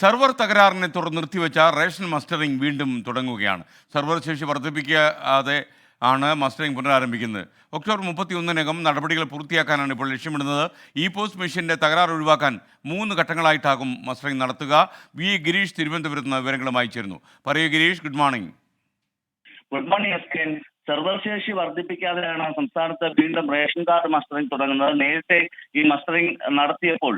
Server തകരാറിനെ തുടർന്ന് നിർത്തിവെച്ച ration mustering വീണ്ടും തുടങ്ങുകയാണ്. സെർവർ ശേഷി വർദ്ധിപ്പിക്കാതെ ആണ് മസ്റ്ററിംഗ് പുനരാരംഭിക്കുന്നത്. ഒക്ടോബർ മുപ്പത്തി ഒന്നിനകം നടപടികൾ പൂർത്തിയാക്കാനാണ് ഇപ്പോൾ ലക്ഷ്യമിടുന്നത്. ഇ പോസ്റ്റ് മെഷീന്റെ തകരാർ ഒഴിവാക്കാൻ മൂന്ന് ഘട്ടങ്ങളായിട്ടാകും മസ്റ്ററിംഗ് നടത്തുക. വി. ഗിരീഷ് തിരുവനന്തപുരത്ത് നിന്ന് വിവരങ്ങളുമായി ചേരുന്നു. പറയൂ Girish good morning. Good morning S K server ശേഷി വർദ്ധിപ്പിക്കാതെയാണ് സംസ്ഥാനത്ത് വീണ്ടും റേഷൻ കാർഡ് മസ്റ്ററിംഗ് തുടങ്ങുന്നത്. നേരത്തെ ഈ മസ്റ്ററിംഗ് നടത്തിയപ്പോൾ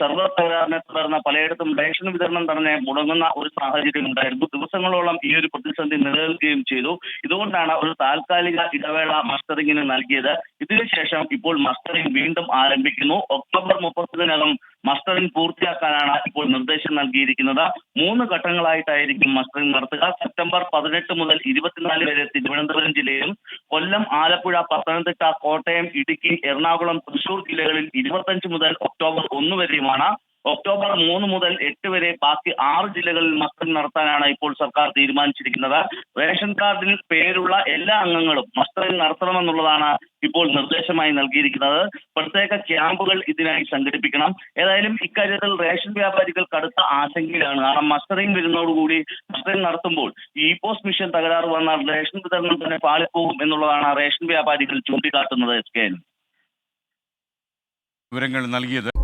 സർവർ തകരാറിനെ തുടർന്ന് പലയിടത്തും റേഷൻ വിതരണം തന്നെ മുടങ്ങുന്ന ഒരു സാഹചര്യം ഉണ്ടായിരുന്നു. ദിവസങ്ങളോളം ഈ ഒരു പ്രതിസന്ധി നിലനിൽക്കുകയും ചെയ്തു. ഇതുകൊണ്ടാണ് ഒരു താൽക്കാലിക ഇടവേള മസ്റ്ററിംഗിന് നൽകിയത്. ഇതിനുശേഷം ഇപ്പോൾ മസ്റ്ററിംഗ് വീണ്ടും ആരംഭിക്കുന്നു. ഒക്ടോബർ മുപ്പത്തിനകം മസ്റ്ററിംഗ് പൂർത്തിയാക്കാനാണ് ഇപ്പോൾ നിർദ്ദേശം നൽകിയിരിക്കുന്നത്. മൂന്ന് ഘട്ടങ്ങളായിട്ടായിരിക്കും മസ്റ്ററിംഗ് നടത്തുക. സെപ്റ്റംബർ പതിനെട്ട് മുതൽ ഇരുപത്തിനാല് വരെ തിരുവനന്തപുരം ജില്ലയിലും കൊല്ലം ആലപ്പുഴ പത്തനംതിട്ട കോട്ടയം ഇടുക്കി എറണാകുളം തൃശൂർ ജില്ലകളിൽ ഇരുപത്തഞ്ച് മുതൽ ഒക്ടോബർ ഒന്ന് വരെയുമാണ് ഒക്ടോബർ മൂന്ന് മുതൽ എട്ട് വരെ ബാക്കി ആറ് ജില്ലകളിൽ മസ്റ്ററിംഗ് നടത്താനാണ് ഇപ്പോൾ സർക്കാർ തീരുമാനിച്ചിരിക്കുന്നത്. റേഷൻ കാർഡിൽ പേരുള്ള എല്ലാ അംഗങ്ങളും മസ്റ്ററിംഗ് നടത്തണമെന്നുള്ളതാണ് ഇപ്പോൾ നിർദ്ദേശമായി നൽകിയിരിക്കുന്നത്. പ്രത്യേക ക്യാമ്പുകൾ ഇതിനായി സംഘടിപ്പിക്കണം. ഏതായാലും ഇക്കാര്യത്തിൽ റേഷൻ വ്യാപാരികൾ കടുത്ത ആശങ്കയിലാണ്. കാരണം മസ്റ്ററിംഗ് വരുന്നതോടുകൂടി മസ്റ്ററിംഗ് നടത്തുമ്പോൾ ഇ പോസ്റ്റ് മിഷൻ തകരാറ് വന്നാൽ റേഷൻ വിതരണം തന്നെ പാളിപ്പോകും എന്നുള്ളതാണ് റേഷൻ വ്യാപാരികൾ ചൂണ്ടിക്കാട്ടുന്നത് എസ് കെ വിവരങ്ങൾ നൽകിയത്